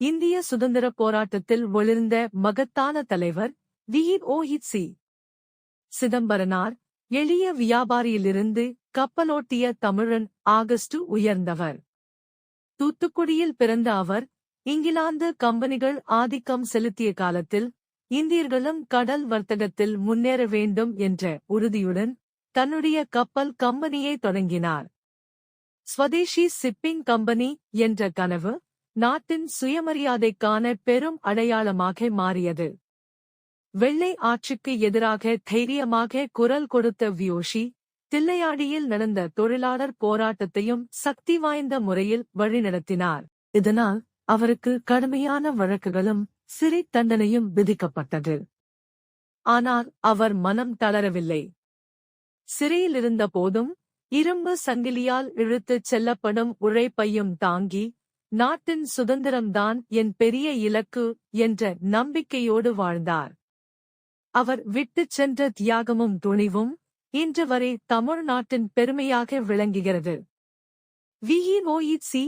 இந்திய சுதந்திரப் போராட்டத்தில் ஒளிர்ந்த மகத்தான தலைவர் வி. சி சிதம்பரனார் எளிய வியாபாரியிலிருந்து கப்பலோட்டிய தமிழன் ஆகஸ்டு உயர்ந்தவர். தூத்துக்குடியில் பிறந்த அவர் இங்கிலாந்து கம்பெனிகள் ஆதிக்கம் செலுத்திய காலத்தில் இந்தியர்களும் கடல் வர்த்தகத்தில் முன்னேற வேண்டும் என்ற உறுதியுடன் தன்னுடைய கப்பல் கம்பெனியை தொடங்கினார். ஸ்வதேஷி சிப்பிங் கம்பெனி என்ற கனவு நாட்டின் சுயமரியாதைக்கான பெரும் அடையாளமாக மாறியது. வெள்ளை ஆட்சிக்கு எதிராக தைரியமாக குரல் கொடுத்த வியோஷி தில்லையாடியில் நடந்த தொழிலாளர் போராட்டத்தையும் சக்தி வாய்ந்த முறையில் வழிநடத்தினார். இதனால் அவருக்கு கடுமையான வழக்குகளும் சிறை தண்டனையும் விதிக்கப்பட்டது. ஆனால் அவர் மனம் தளரவில்லை. சிறையிலிருந்த போதும் இரும்பு சங்கிலியால் இழுத்துச் செல்லப்படும் உழைப்பையும் தாங்கி நாட்டின் சுதந்திரம்தான் என் பெரிய இலக்கு என்ற நம்பிக்கையோடு வாழ்ந்தார். அவர் விட்டுச் சென்ற தியாகமும் துணிவும் இன்று வரை தமிழ்நாட்டின் பெருமையாக விளங்குகிறது. விஇஓஇசி